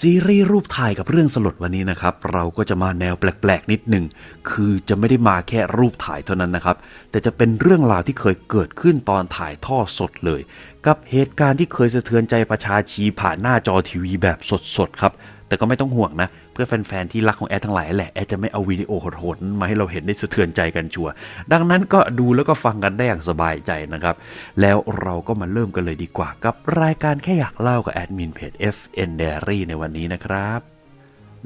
ซีรีส์รูปถ่ายกับเรื่องสลดวันนี้นะครับ เราก็จะมาแนวแปลกๆนิดหนึ่งคือจะไม่ได้มาแค่รูปถ่ายเท่านั้นนะครับ แต่จะเป็นเรื่องราวที่เคยเกิดขึ้นตอนถ่ายท่อสดเลย กับเหตุการณ์ที่เคยสะเทือนใจประชาชีผ่านหน้าจอทีวีแบบสดๆครับ แต่ก็ไม่ต้องห่วงนะ เพื่อแฟนๆ ที่รักของแอดทั้งหลายแหละ แอดจะไม่เอาวิดีโอโหดๆมาให้เราเห็นได้สะเทือนใจกันชัวร์ดังนั้นก็ดูแล้วก็ฟังกันได้อย่างสบายใจนะครับ แล้วเราก็มาเริ่มกันเลยดีกว่า กับรายการแค่อยากเล่ากับแอดมินเพจ FN Diary ในวันนี้นะครับ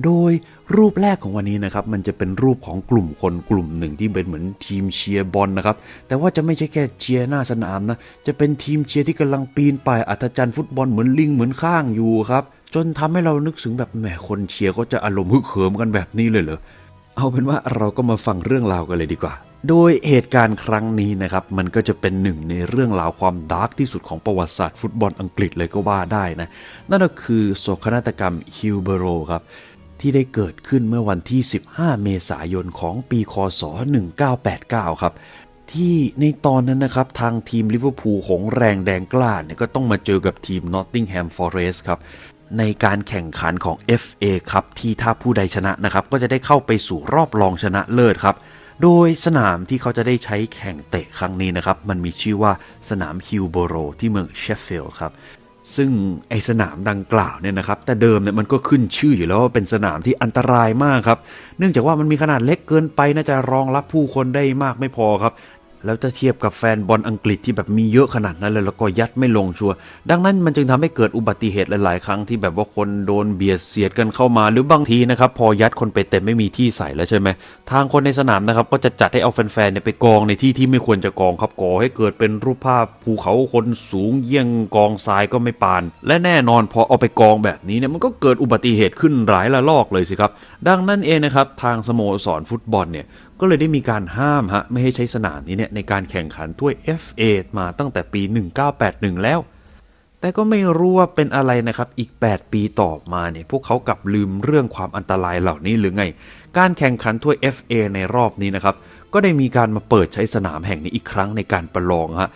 โดยรูปแรกของวันนี้นะครับ มันจะเป็นรูปของกลุ่มคนกลุ่มหนึ่งที่เป็นเหมือนทีมเชียร์บอลนะครับ แต่ว่าจะไม่ใช่แค่เชียร์หน้าสนามนะ จะเป็นทีมเชียร์ที่กำลังปีนป่ายอัศจรรย์ฟุตบอลเหมือนลิงเหมือนข้างอยู่ครับ จนทำให้เรานึกถึงแบบแหมคนเชียร์เขาจะอารมณ์ฮึกเหิมกันแบบนี้เลยเหรอ เอาเป็นว่าเราก็มาฟังเรื่องราวกันเลยดีกว่า โดยเหตุการณ์ครั้งนี้นะครับมันก็จะเป็นหนึ่งในเรื่องราวความดาร์กที่สุดของประวัติศาสตร์ฟุตบอลอังกฤษเลยก็ว่าได้นะ นั่นก็คือโศกนาฏกรรมฮิลเบโรครับที่ได้เกิดขึ้นเมื่อวันที่ 15 เมษายนของปีคศ 1989 ครับที่ในตอนนั้นนะครับ ทางทีมลิเวอร์พูลของแรงแดงกล้าเนี่ยก็ต้องมาเจอกับทีมนอตติงแฮมฟอเรสต์ครับ ในการแข่งขันของ FA ครับที่ถ้าผู้ใดชนะนะครับก็จะได้เข้าไปสู่รอบรองชนะเลิศครับ โดยสนามที่เขาจะได้ใช้แข่งเตะครั้งนี้นะครับ มันมีชื่อว่าสนามฮิลโบโรที่เมืองเชฟฟิลด์ครับซึ่งไอสนามดังกล่าวเนี่ยนะครับ แต่เดิมเนี่ยมันก็ขึ้นชื่ออยู่แล้วว่าเป็นสนามที่อันตรายมากครับ เนื่องจากว่ามันมีขนาดเล็กเกินไปน่าจะรองรับผู้คนได้มากไม่พอครับ แล้วจะเทียบกับแฟนบอลอังกฤษที่แบบมีเยอะขนาดนั้นเลยแล้วก็ยัดไม่ลงชัวร์ดังนั้นมันจึงทำให้เกิดอุบัติเหตุหลาย ๆ ครั้งที่แบบว่าคนโดนเบียดเสียดกันเข้ามา หรือบางทีนะครับพอยัดคนไปเต็มไม่มีที่ใส่แล้วใช่ไหมทางคนในสนามนะครับก็จะจัดให้เอาแฟน ๆ เนี่ยไปกองในที่ที่ไม่ควรจะกองครับก่อให้เกิดเป็นรูปภาพภูเขาคนสูงเยี่ยงกองทรายก็ไม่ปาน และแน่นอนพอเอาไปกองแบบนี้เนี่ยมันก็เกิดอุบัติเหตุขึ้นหลายละลอกเลยสิครับดังนั้นเองนะครับทางสโมสรฟุตบอลเนี่ย ก็เลยได้มีการห้ามฮะไม่ให้ใช้สนามนี้เนี่ยในการแข่งขันถ้วย FA มาตั้งแต่ปี 1981 แล้ว แต่ก็ไม่รู้ว่าเป็นอะไรนะครับอีก 8 ปีต่อมาเนี่ยพวกเขากลับลืมเรื่องความอันตรายเหล่านี้หรือไง การแข่งขันถ้วย FA ในรอบนี้นะครับก็ได้มีการมาเปิดใช้สนามแห่งนี้อีกครั้งในการประลองฮะ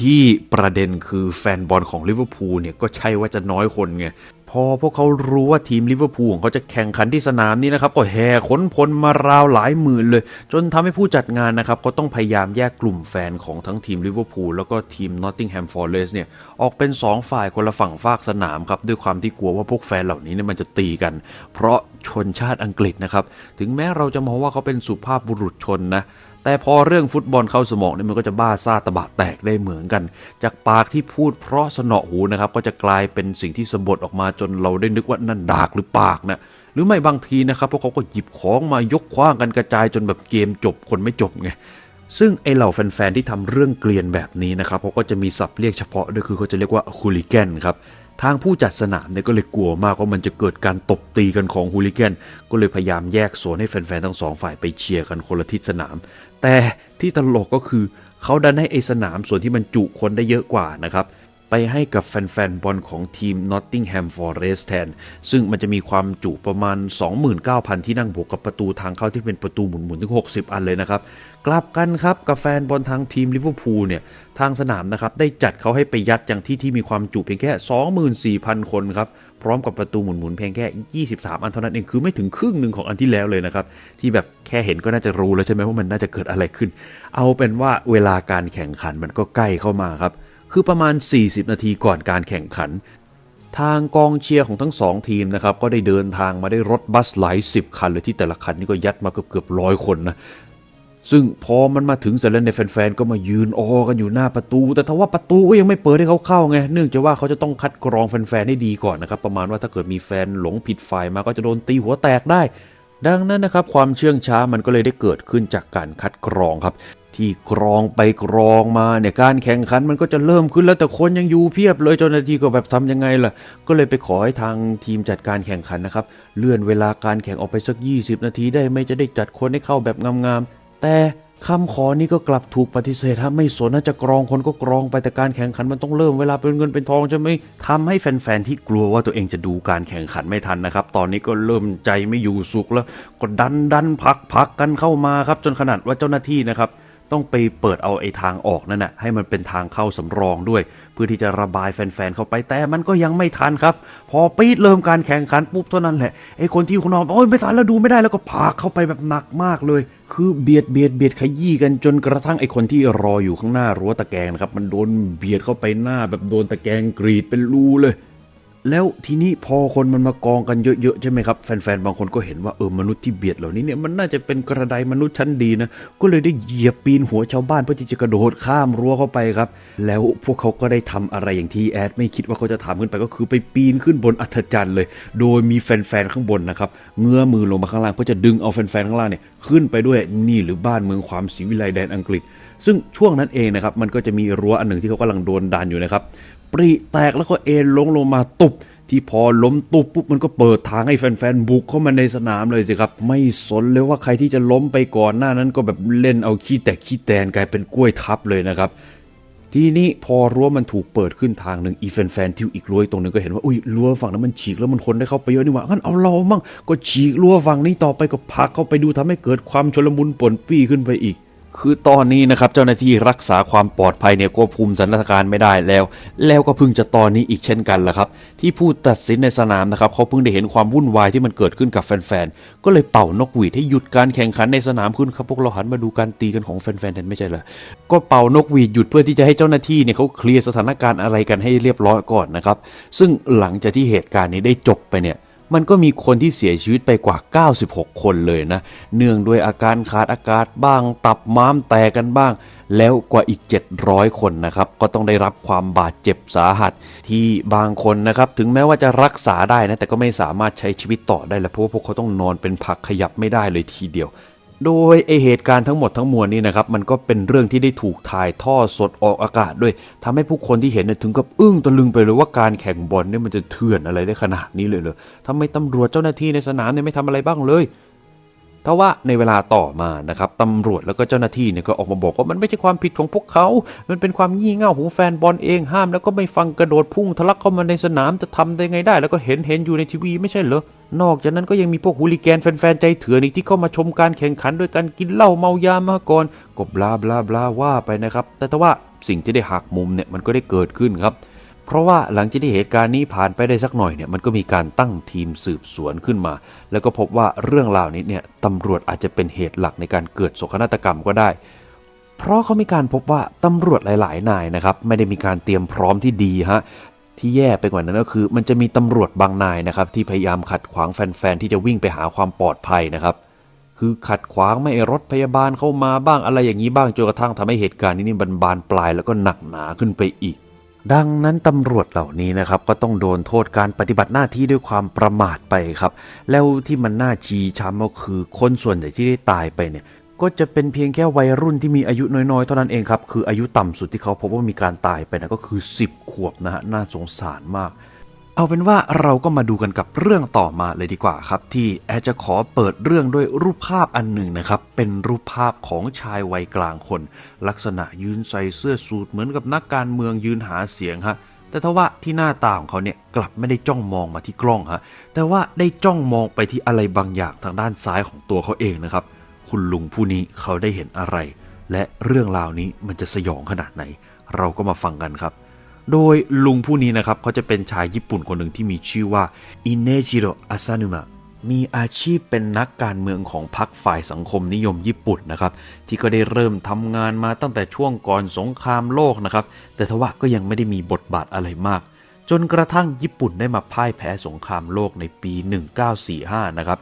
ที่ประเด็นคือแฟนบอลของลิเวอร์พูลเนี่ยก็ใช่ว่าจะน้อยคนไง พอพวกเขารู้ว่าทีมลิเวอร์พูลของเขาจะแข่งขันที่สนามนี้นะครับ ก็แห่ขนพลมาราวหลายหมื่นเลย จนทำให้ผู้จัดงานนะครับเขาต้องพยายามแยกกลุ่มแฟนของทั้งทีมลิเวอร์พูลแล้วก็ทีมนอตติงแฮมฟอร์เรสเนี่ยออกเป็น 2 ฝ่ายคนละฝั่งฟากสนามครับด้วยความที่กลัวว่าพวกแฟนเหล่านี้เนี่ยมันจะตีกัน เพราะชนชาติอังกฤษนะครับถึงแม้เราจะมองว่าเขาเป็นสุภาพบุรุษชนนะ แต่พอเรื่องฟุตบอลเข้าสมองเนี่ยมันก็จะบ้าซ่าตะบะแตกได้เหมือนกัน จากปากที่พูดเพราะสนอหูนะครับก็จะกลายเป็นสิ่งที่สบดออกมาจนเราได้นึกว่านั่นดากหรือปากนะหรือไม่บางทีนะครับพวกเขาก็หยิบของมายกคว้างกันกระจายจนแบบเกมจบคนไม่จบไงซึ่งไอเหล่าแฟนๆที่ทำเรื่องเกลียนแบบนี้นะครับเขาก็จะมีศัพท์เรียกเฉพาะด้วยคือเขาจะเรียกว่าฮูลิแกนครับทางผู้จัดสนามเนี่ยก็เลยกลัวมากว่ามันจะเกิดการตบตีกันของฮูลิแกนก็เลยพยายามแยกโซนให้แฟนๆทั้งสองฝ่ายไปเชียร์กันคนละทิศสนาม แต่ที่ตลกก็คือเขาดันให้ไอสนามส่วนที่มันจุคนได้เยอะกว่านะครับ ไปให้กับแฟนๆบอลของทีม Nottingham Forest แทน ซึ่งมันจะมีความจุประมาณ 29,000 ที่นั่งบวกกับประตูทางเข้าที่เป็นประตูหมุนๆถึง 60 อันเลยนะครับ กลับกันครับกับแฟนบอลทางทีมลิเวอร์พูลเนี่ย ทางสนามนะครับ ได้จัดเขาให้ไปยัดอย่างที่ที่มีความจุเพียงแค่ 24,000 คนครับ พร้อมกับประตูหมุนๆเพียงแค่ 23 อันเท่านั้นเองคือไม่ถึงครึ่งหนึ่งของอันที่แล้วเลยนะครับ ที่แบบแค่เห็นก็น่าจะรู้แล้วใช่ไหมว่ามันน่าจะเกิดอะไรขึ้น เอาเป็นว่าเวลาการแข่งขันมันก็ใกล้เข้ามาครับ คือประมาณ 40 นาทีก่อนการแข่งขัน ทางกองเชียร์ของทั้งสองทีมนะครับก็ได้เดินทางมาได้รถบัสหลายสิบคันเลยที่แต่ละคันนี่ก็ยัดมาเกือบเกือบร้อยคนนะ ซึ่งพอมันมาถึงเสร็จแล้วในแฟนๆก็มายืนออกันอยู่หน้าประตู แต่ทว่าประตูก็ยังไม่เปิดให้เขาเข้าไงเนื่องจากว่าเขาจะต้องคัดกรองแฟนๆให้ดีก่อนนะครับประมาณว่าถ้าเกิดมีแฟนหลงผิดฝ่ายมาก็จะโดนตีหัวแตกได้ ดังนั้นนะครับความเชื่องช้ามันก็เลยได้เกิดขึ้นจากการคัดกรองครับที่กรองไปกรองมาเนี่ยการแข่งขันมันก็จะเริ่มขึ้นแล้วแต่คนยังอยู่เพียบเลยเจ้าหน้าที่ก็แบบทำยังไงล่ะ ก็เลยไปขอให้ทางทีมจัดการแข่งขันนะครับ เลื่อนเวลาการแข่งออกไปสัก 20 นาทีได้ไหม่จะได้จัดคนให้เข้าแบบงาม แต่คำขอนี้ก็กลับถูกปฏิเสธฮะไม่สนน่าจะกรองคนก็กรองไปแต่การแข่งขันมันต้องเริ่มเวลาเป็นเงินเป็นทองจะไม่ทำให้แฟนๆที่กลัวว่าตัวเองจะดูการแข่งขันไม่ทันนะครับ ตอนนี้ก็เริ่มใจไม่อยู่สุขแล้ว ก็ดันดันพักพักกันเข้ามาครับจนขนาดว่าเจ้าหน้าที่นะครับต้องไปเปิดเอาไอ้ทางออกนั่นน่ะให้มันเป็นทางเข้าสำรองด้วย เพื่อที่จะระบายแฟนๆเข้าไปแต่มันก็ยังไม่ทันครับ พอปีดเริ่มการแข่งขันปุ๊บเท่านั้นแหละไอ้คนที่อยู่ข้างนอกโอ้ยไม่ทันแล้วดูไม่ได้แล้วก็พากเข้าไปแบบหนักมากเลย คือเบียดเบียดเบียดขยี้กันจนกระทั่งไอคนที่รออยู่ข้างหน้ารั้วตะแกรงนะครับ มันโดนเบียดเข้าไปหน้าแบบโดนตะแกรงกรีดเป็นรูเลย แล้วทีนี้พอคนมันมากองกันเยอะๆใช่ไหมครับแฟนๆบางคนก็เห็นว่าเออมนุษย์ที่เบียดเหล่านี้เนี่ยมันน่าจะเป็นกระไดมนุษย์ชั้นดีนะก็เลยได้เหยียบปีนหัวชาวบ้านเพื่อที่จะกระโดดข้ามรั้วเข้าไปครับ แล้วพวกเขาก็ได้ทำอะไรอย่างที่แอดไม่คิดว่าเขาจะทำขึ้นไปก็คือไปปีนขึ้นบนอัศจรรย์เลย โดยมีแฟนๆข้างบนนะครับเงื้อมือลงมาข้างล่างเพื่อจะดึงเอาแฟนๆข้างล่างเนี่ยขึ้นไปด้วยนี่หรือบ้านเมืองความศรีวิไลแดนอังกฤษ ซึ่งช่วงนั้นเองนะครับมันก็จะมีรั้วอันหนึ่งที่เขากำลังโดนดันอยู่นะครับ ปริแตกแล้วก็เอ็นลงลงมาตุบที่พอล้มตุบปุ๊บมันก็เปิดทางให้แฟนๆบุกเข้ามาในสนามเลยสิครับ ไม่สนเลยว่าใครที่จะล้มไปก่อนหน้านั้นก็แบบเล่นเอาขี้แตกขี้แตนกลายเป็นกล้วยทับเลยนะครับทีนี้พอรั้วมันถูกเปิดขึ้นทางหนึ่งอีแฟนๆที่อีกรั้วตรงหนึงก็เห็นว่าอุ้ยรั้วฝั่งนั้นมันฉีกแล้วมันคนได้เข้าไปเยอะนี่หว่างั้นเอาเรามั่งก็ฉีกรั้วฝั่งนี้ต่อไปก็ผลักเข้าไปดูทำให้เกิดความชลมุนป่นปี้ขึ้นไปอีก คือตอนนี้นะครับเจ้าหน้าที่รักษาความปลอดภัยเนี่ยควบคุมสถานการณ์ไม่ได้แล้ว แล้วก็เพิ่งจะตอนนี้อีกเช่นกันแหละครับ ที่ผู้ตัดสินในสนามนะครับเขาเพิ่งได้เห็นความวุ่นวายที่มันเกิดขึ้นกับแฟนๆ ก็เลยเป่านกหวีดให้หยุดการแข่งขันในสนามขึ้นครับพวกเราหันมาดูการตีกันของแฟนๆแทนไม่ใช่เหรอก็เป่านกหวีดหยุดเพื่อที่จะให้เจ้าหน้าที่เนี่ยเขาเคลียร์สถานการณ์อะไรกันให้เรียบร้อยก่อนนะครับซึ่งหลังจากที่เหตุการณ์นี้ได้จบไปเนี่ย มันก็มีคนที่เสียชีวิตไปกว่า 96 คนเลยนะ เนื่องด้วยอาการขาดอากาศบ้าง ตับม้ามแตกกันบ้าง แล้วกว่าอีก 700 คนนะครับ ก็ต้องได้รับความบาดเจ็บสาหัส ที่บางคนนะครับ ถึงแม้ว่าจะรักษาได้นะ แต่ก็ไม่สามารถใช้ชีวิตต่อได้แล้วเพราะว่าพวกเขาต้องนอนเป็นผักขยับไม่ได้เลยทีเดียว โดยไอเหตุการณ์ทั้งหมดทั้งมวลนี้นะครับมันก็เป็นเรื่องที่ได้ถูกถ่ายทอดสดออกอากาศด้วยทำให้ผู้คนที่เห็นเนี่ยถึงกับอึ้งตะลึงไปเลยว่าการแข่งบอลเนี่ยมันจะเถื่อนอะไรได้ขนาดนี้เลยเหรอทำไมตำรวจเจ้าหน้าที่ในสนามเนี่ยไม่ทำอะไรบ้างเลยทว่าในเวลาต่อมานะครับตำรวจแล้วก็เจ้าหน้าที่เนี่ยก็ออกมาบอกว่ามันไม่ใช่ความผิดของพวกเขา มันเป็นความงี่เง่าของแฟนบอลเองห้าม แล้วก็ไม่ฟังกระโดดพุ่งทะลักเข้ามาในสนามจะทำได้ไงได้ แล้วก็เห็นเห็นอยู่ในทีวีไม่ใช่เหรอ นอกจากนั้นก็ยังมีพวกฮูลิแกนแฟนๆใจเถื่อนอีกที่เข้ามาชมการแข่งขันด้วยการกินเหล้าเมายามาก่อนก็บลาบลาบลาว่าไปนะครับ แต่ถ้าว่าสิ่งที่ได้หักมุมเนี่ยมันก็ได้เกิดขึ้นครับ เพราะว่าหลังจากที่เหตุการณ์นี้ผ่านไปได้สักหน่อยเนี่ยมันก็มีการตั้งทีมสืบสวนขึ้นมา แล้วก็พบว่าเรื่องราวนี้เนี่ยตำรวจอาจจะเป็นเหตุหลักในการเกิดโศกนาฏกรรมก็ได้เพราะเขามีการพบว่าตำรวจหลาย ๆ นายนะครับ ไม่ได้มีการเตรียมพร้อมที่ดีฮะ ที่แย่ไปกว่านั้นก็คือ มันจะมีตำรวจบางนายนะครับ ที่พยายามขัดขวางแฟนๆที่จะวิ่งไปหาความปลอดภัยนะครับ คือขัดขวางไม่ให้รถพยาบาลเข้ามาบ้างอะไรอย่างนี้บ้างจนกระทั่งทำให้เหตุการณ์นี้นี่บานบานปลายแล้วก็หนักหนาขึ้นไปอีก ดังนั้นตำรวจเหล่านี้นะครับก็ต้องโดนโทษการปฏิบัติหน้าที่ด้วยความประมาทไปครับ แล้วที่มันน่าชีช้ำก็คือคนส่วนใหญ่ที่ได้ตายไปเนี่ย ก็จะเป็นเพียงแค่วัยรุ่นที่มีอายุน้อยๆ เท่านั้นเองครับ คืออายุต่ำสุดที่เขาพบว่ามีการตายไปนะก็คือ 10 ขวบนะฮะ น่าสงสารมาก เอาเป็นว่าเราก็มาดูกันกับเรื่องต่อมาเลยดีกว่าครับ ที่แอจะขอเปิดเรื่องด้วยรูปภาพอันหนึ่งนะครับ เป็นรูปภาพของชายวัยกลางคน ลักษณะยืนใส่เสื้อสูทเหมือนกับนักการเมืองยืนหาเสียงฮะแต่ทว่าที่หน้าตาของเขาเนี่ยกลับไม่ได้จ้องมองมาที่กล้องฮะแต่ว่าได้จ้องมองไปที่อะไรบางอย่างทางด้านซ้ายของตัวเขาเองนะครับ คุณลุงผู้นี้เขาได้เห็นอะไร และเรื่องราวนี้มันจะสยองขนาดไหน เราก็มาฟังกันครับ โดยลุงผู้นี้นะครับเขาจะเป็นชายญี่ปุ่นคนหนึ่งที่มีชื่อว่าอินเนจิโรอาซานุมะมีอาชีพเป็นนักการเมืองของพรรคฝ่ายสังคมนิยมญี่ปุ่นนะครับ ที่ก็ได้เริ่มทำงานมาตั้งแต่ช่วงก่อนสงครามโลกนะครับ แต่ทว่าก็ยังไม่ได้มีบทบาทอะไรมาก จนกระทั่งญี่ปุ่นได้มาพ่ายแพ้สงครามโลกในปี 1945 นะครับ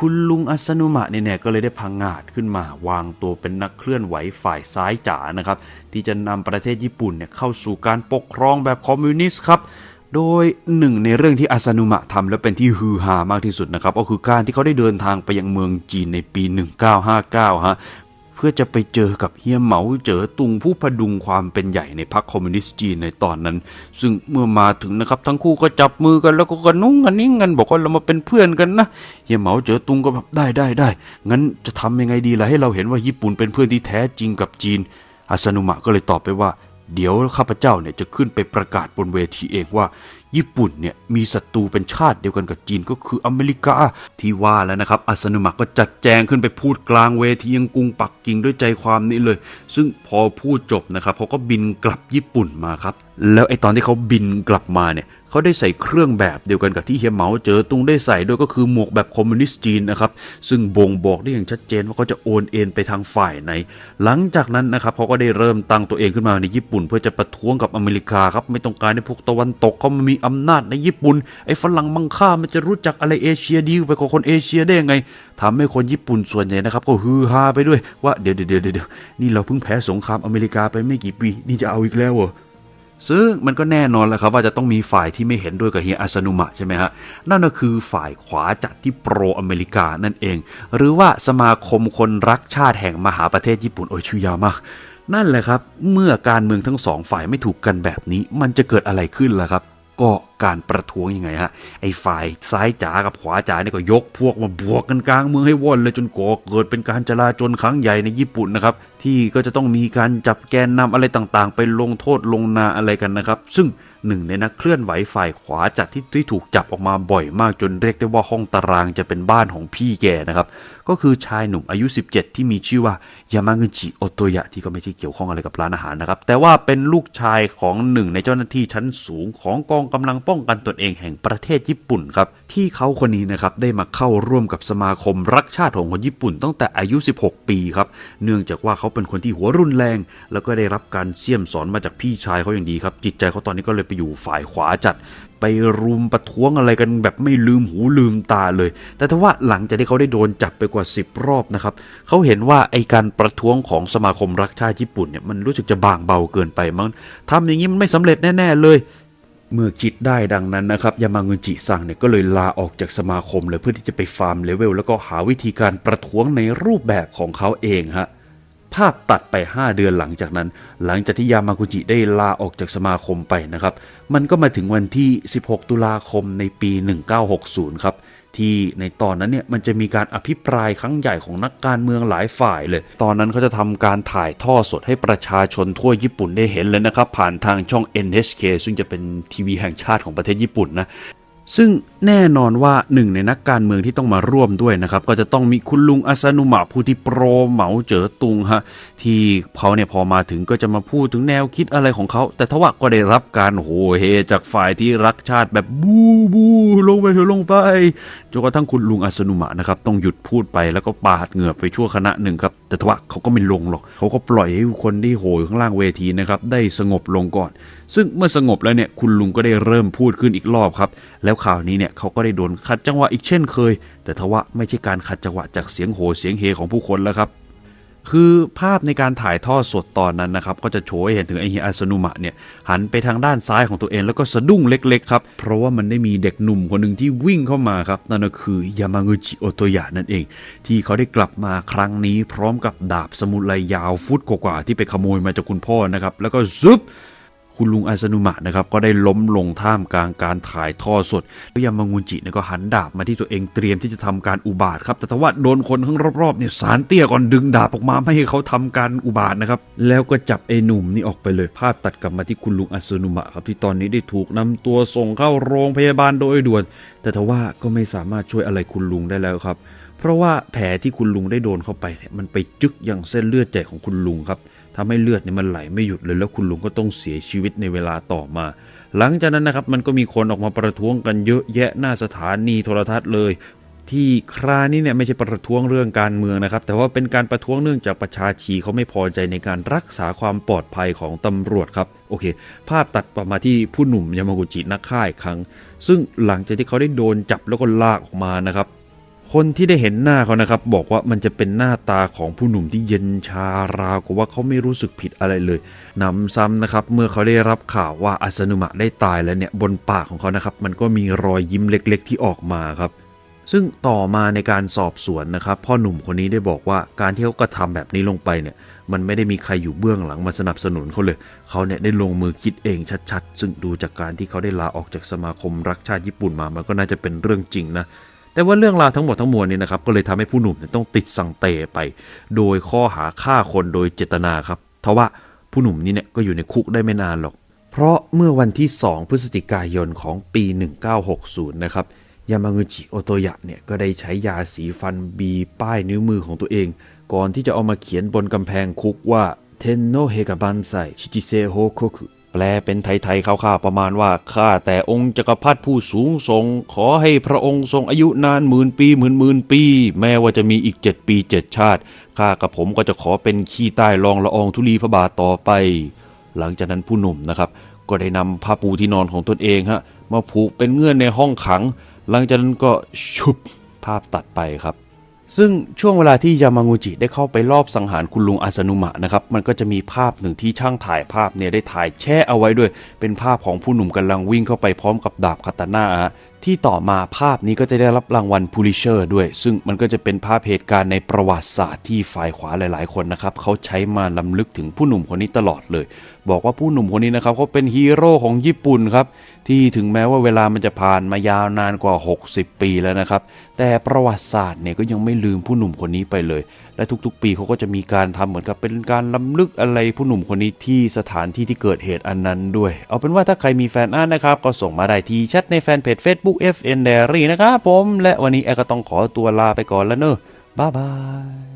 คุณลุงอัสนุมะเนี่ย ก็เลยได้พังงาดขึ้นมาวางตัวเป็นนักเคลื่อนไหวฝ่ายซ้ายจ๋านะครับ ที่จะนำประเทศญี่ปุ่นเนี่ยเข้าสู่การปกครองแบบคอมมิวนิสต์ครับโดยหนึ่งในเรื่องที่อาซานุมะทำแล้วเป็นที่ฮือฮามากที่สุดนะครับ ก็คือการที่เขาได้เดินทางไปยังเมืองจีนในปี 1959 ฮะ เพื่อจะไปเจอกับเฮียเหมาเจ๋อตุงผู้พดุงความเป็นใหญ่ในพรรคคอมมิวนิสต์จีนในตอนนั้น ซึ่งเมื่อมาถึงนะครับ ทั้งคู่ก็จับมือกันแล้วก็กระนุ้งกันนิ่งกันบอกว่าเรามาเป็นเพื่อนกันนะเฮียเหมาเจ๋อตุงก็แบบได้ได้ได้งั้นจะทำยังไงดีล่ะให้เราเห็นว่าญี่ปุ่นเป็นเพื่อนที่แท้จริงกับจีนอาซานุมะก็เลยตอบไปว่า เดี๋ยวข้าพเจ้าเนี่ยจะขึ้นไปประกาศบนเวทีเองว่า ญี่ปุ่นเนี่ยมีศัตรูเป็นชาติเดียวกันกับจีนก็คืออเมริกา ที่ว่าแล้วนะครับอัสนุมะก็จัดแจงขึ้นไปพูดกลางเวทียังกรุงปักกิ่งด้วยใจความนี้เลย ซึ่งพอพูดจบนะครับเขาก็บินกลับญี่ปุ่นมาครับ แล้วไอตอนที่เขาบินกลับมาเนี่ยเขาได้ใส่เครื่องแบบเดียวกันกับที่เฮียเหมาเจอตุงได้ใส่ด้วยก็คือหมวกแบบคอมมิวนิสต์จีนนะครับ ซึ่งบ่งบอกได้อย่างชัดเจนว่าเขาจะโอนเอ็นไปทางฝ่ายไหน หลังจากนั้นนะครับเขาก็ได้เริ่มตั้งตัวเองขึ้นมาในญี่ปุ่น เพื่อจะประท้วงกับอเมริกาครับไม่ต้องการให้พวกตะวันตกเขามามีอำนาจในญี่ปุ่นไอ้ฝรั่งมังค่ามันจะรู้จักอะไรเอเชียดีไปกว่าคนเอเชียได้ยังไงทำให้คนญี่ปุ่นส่วนใหญ่นะครับก็ฮือฮาไปด้วยว่าเดี๋ยวเดี๋ยวเดี๋ยวเดี๋ยวนี่เราเพิ่งแพ้สงครามอเมริกาไปไม่กี่ปีนี่จะเอาอีกแล้วเหรอ ซึ่งมันก็แน่นอนแล้วครับว่าจะต้องมีฝ่ายที่ไม่เห็นด้วยกับเฮียอาซานุมะใช่ไหมฮะ นั่นก็คือฝ่ายขวาจัดที่โปรอเมริกานั่นเอง หรือว่าสมาคมคนรักชาติแห่งมหาประเทศญี่ปุ่นโอชิยามะนั่นแหละครับ เมื่อการเมืองทั้งสองฝ่ายไม่ถูกกันแบบนี้ มันจะเกิดอะไรขึ้นล่ะครับ ก็การประท้วงยังไงฮะไอ้ฝ่ายซ้ายจ๋ากับขวาจ๋าเนี่ยก็ยกพวกมาบวกกันกลางเมืองให้ว่อนเลยจนก่อเกิดเป็นการจลาจลครั้งใหญ่ในญี่ปุ่นนะครับที่ก็จะต้องมีการจับแกนนำอะไรต่างๆ ไปลงโทษลงนาอะไรกันนะครับ ซึ่งหนึ่งในนักเคลื่อนไหวฝ่ายขวาจัดที่ที่ถูกจับออกมาบ่อยมากจนเรียกได้ว่าห้องตารางจะเป็นบ้านของพี่แกนะครับ ก็คือชายหนุ่มอายุ 17 ที่มีชื่อว่ายามาเงจิโอโตยะที่ก็ไม่ใช่เกี่ยวข้องอะไรกับร้านอาหารนะครับ แต่ว่าเป็นลูกชายของหนึ่งในเจ้าหน้าที่ชั้นสูงของกองกำลังป้องกันตนเองแห่งประเทศญี่ปุ่นครับที่เขาคนนี้นะครับได้มาเข้าร่วมกับสมาคมรักชาติของคนญี่ปุ่น ตั้งแต่อายุ 16 ปีครับเนื่องจากว่าเขาเป็นคนที่หัวรุนแรง แล้วก็ได้รับการเสี่ยมสอนมาจากพี่ชายเขาอย่างดีครับจิตใจเขาตอนนี้ก็เลยไปอยู่ฝ่ายขวาจัด ไปรุมประท้วงอะไรกันแบบไม่ลืมหูลืมตาเลย แต่ถ้าว่าหลังจากที่เขาได้โดนจับไปกว่า 10 รอบนะครับเขาเห็นว่าไอการประท้วงของสมาคมรักชาติญี่ปุ่นเนี่ยมันรู้สึกจะบางเบาเกินไปมั้งทำอย่างนี้มันไม่สำเร็จแน่ ๆ เลย เมื่อคิดได้ดังนั้นนะครับยามาเงินจิซังเนี่ยก็เลยลาออกจากสมาคมเลยเพื่อที่จะไปฟาร์มเลเวลแล้วก็หาวิธีการประท้วงในรูปแบบของเขาเองฮะภาพตัดไป 5 เดือนหลังจากนั้น หลังจากที่ยามากุจิได้ลาออกจากสมาคมไปนะครับ มันก็มาถึงวันที่ 16 ตุลาคมในปี 1960 ครับ ที่ในตอนนั้นเนี่ยมันจะมีการอภิปรายครั้งใหญ่ของนักการเมืองหลายฝ่ายเลย ตอนนั้นเขาจะทำการถ่ายท่อสดให้ประชาชนทั่วญี่ปุ่นได้เห็นเลยนะครับ ผ่านทางช่อง NHK ซึ่งจะเป็นทีวีแห่งชาติของประเทศญี่ปุ่นนะ ซึ่งแน่นอนว่าหนึ่งในนักการเมืองที่ต้องมาร่วมด้วยนะครับ ก็จะต้องมีคุณลุงอาซานุมะผู้ที่โปรเหมาเจ๋อตุงฮะที่เขาเนี่ยพอมาถึงก็จะมาพูดถึงแนวคิดอะไรของเขา แต่ทว่าก็ได้รับการโหเฮจากฝ่ายที่รักชาติแบบบูบูลงไปเถอะลงไปจนกระทั่งคุณลุงอาซานุมะนะครับต้องหยุดพูดไปแล้วก็ปาดเหงื่อไปชั่วคณะหนึ่งครับแต่ทว่าเขาก็ไม่ลงหรอกเขาก็ปล่อยให้คนที่โหยข้างล่างเวทีนะครับได้สงบลงก่อน ซึ่งเมื่อสงบแล้วเนี่ยคุณลุงก็ได้เริ่มพูดขึ้นอีกรอบครับแล้วข่าวนี้เนี่ยเขาก็ได้โดนขัดจังหวะอีกเช่นเคย แต่ทว่าไม่ใช่การขัดจังหวะจากเสียงโห่เสียงเฮของผู้คนแล้วครับคือภาพในการถ่ายทอดสดตอนนั้นนะครับ ก็จะโชว์ให้เห็นถึงไอเฮียอาสนุมะเนี่ย หันไปทางด้านซ้ายของตัวเองแล้วก็สะดุ้งเล็กๆครับ เพราะว่ามันได้มีเด็กหนุ่มคนหนึ่งที่วิ่งเข้ามาครับ นั่นก็คือยามากุจิโอโตยะนั่นเอง ที่เขาได้กลับมาครั้งนี้ พร้อมกับดาบสมุไรยาวฟุตกว่าๆที่ไปขโมยมาจากคุณพ่อนะครับแล้วก็ซุบ คุณลุงอาซานุมะนะครับก็ได้ล้มลงท่ามกลางการถ่ายทอดสดแล้วยามางูจิเนี่ยก็หันดาบมาที่ตัวเองเตรียมที่จะทำการอุบาทครับ แต่ทว่าโดนคนข้างรอบๆเนี่ยสารเตี้ยก่อนดึงดาบออกมาไม่ให้เขาทำการอุบาทนะครับแล้วก็จับไอ้หนุ่มนี่ออกไปเลยภาพตัดกลับมาที่คุณลุงอาซานุมะครับที่ตอนนี้ได้ถูกนำตัวส่งเข้าโรงพยาบาลโดยด่วน แต่ทว่าก็ไม่สามารถช่วยอะไรคุณลุงได้แล้วครับ เพราะว่าแผลที่คุณลุงได้โดนเข้าไปเนี่ยมันไปจึกยังเส้นเลือดใหญ่ของคุณลุงครับทำให้เลือดเนี่ยมันไหลไม่หยุดเลยแล้วคุณลุงก็ต้องเสียชีวิตในเวลาต่อมา หลังจากนั้นนะครับมันก็มีคนออกมาประท้วงกันเยอะแยะหน้าสถานีโทรทัศน์เลย ที่ครานี้เนี่ยไม่ใช่ประท้วงเรื่องการเมืองนะครับ แต่ว่าเป็นการประท้วงเนื่องจากประชาชีเขาไม่พอใจในการรักษาความปลอดภัยของตำรวจครับโอเค ภาพตัดประมาที่ผู้หนุ่มยามากุจินักฆ่าอีกครั้ง ซึ่งหลังจากที่เขาได้โดนจับแล้วก็ลากออกมานะครับ คนที่ได้เห็นหน้าเขานะครับ บอกว่ามันจะเป็นหน้าตาของผู้หนุ่มที่เย็นชาราวกว่าเขาไม่รู้สึกผิดอะไรเลยนำซ้ำนะครับ เมื่อเขาได้รับข่าวว่าอาสนุมะได้ตายแล้วเนี่ยบนปากของเขานะครับ มันก็มีรอยยิ้มเล็กๆ ที่ออกมาครับ ซึ่งต่อมาในการสอบสวนนะครับ พ่อหนุ่มคนนี้ได้บอกว่าการที่เขากระทำแบบนี้ลงไปเนี่ยมันไม่ได้มีใครอยู่เบื้องหลังมาสนับสนุนเขาเลย เขาเนี่ยได้ลงมือคิดเองชัดๆ ซึ่งดูจากการที่เขาได้ลาออกจากสมาคมรักชาติญี่ปุ่นมา มันก็น่าจะเป็นเรื่องจริงนะ แต่ว่าเรื่องราวทั้งหมดทั้งมวลนี้นะครับก็เลยทำให้ผู้หนุ่มต้องติดสังเตไป โดยข้อหาฆ่าคนโดยเจตนาครับทว่าผู้หนุ่มนี้เนี่ยก็อยู่ในคุกได้ไม่นานหรอก เพราะเมื่อวันที่ 2 พฤศจิกายนของปี 1960 นะครับยามากุจิโอโตยะเนี่ยก็ได้ใช้ยาสีฟันบีป้ายนิ้วมือของตัวเอง ก่อนที่จะเอามาเขียนบนกำแพงคุกว่าเทนโนเฮกาบันไซชิจิเซโฮโคคุ แปลเป็นไทยๆคร่าวๆประมาณว่าข้าแต่องค์จักรพรรดิผู้สูงทรง ขอให้พระองค์ทรงอายุนานหมื่นปีหมื่นหมื่นปี แม้ว่าจะมีอีกเจ็ดปีเจ็ดชาติข้ากับผมก็จะขอเป็นขี้ใต้รองละอองธุลีพระบาทต่อไป หลังจากนั้นผู้หนุ่มนะครับ ก็ได้นำผ้าปูที่นอนของตนเองฮะมาผูกเป็นเงื่อนในห้องขัง หลังจากนั้นก็ชุบภาพตัดไปครับ ซึ่งช่วงเวลาที่ยามางูจิได้เข้าไปรอบสังหารคุณลุงอาซานุมะนะครับ มันก็จะมีภาพหนึ่งที่ช่างถ่ายภาพเนี่ยได้ถ่ายแช่เอาไว้ด้วย เป็นภาพของผู้หนุ่มกำลังวิ่งเข้าไปพร้อมกับดาบคาตาน่าฮะ ที่ต่อมาภาพนี้ก็จะได้รับรางวัลพูลิเชอร์ด้วย ซึ่งมันก็จะเป็นภาพเหตุการณ์ในประวัติศาสตร์ที่ฝ่ายขวาหลายๆ คนนะครับเขาใช้มาลำลึกถึงผู้หนุ่มคนนี้ตลอดเลย บอกว่าผู้หนุ่มคนนี้นะครับเขาเป็นฮีโร่ของญี่ปุ่นครับที่ถึงแม้ว่าเวลามันจะผ่านมายาวนานกว่า 60 ปีแล้วนะครับ แต่ประวัติศาสตร์เนี่ยก็ยังไม่ลืมผู้หนุ่มคนนี้ไปเลย และทุกๆ ปีเขาก็จะมีการทำเหมือนกับเป็นการลำลึกอะไรผู้หนุ่มคนนี้ที่สถานที่ที่เกิดเหตุอันนั้นด้วย เอาเป็นว่าถ้าใครมีแฟนอ่านนะครับก็ส่งมาได้ที่แชทในแฟนเพจ Facebook FN Diary นะครับผม และวันนี้แอร์ก็ต้องขอตัวลาไปก่อนแล้วเนอะบ๊ายบาย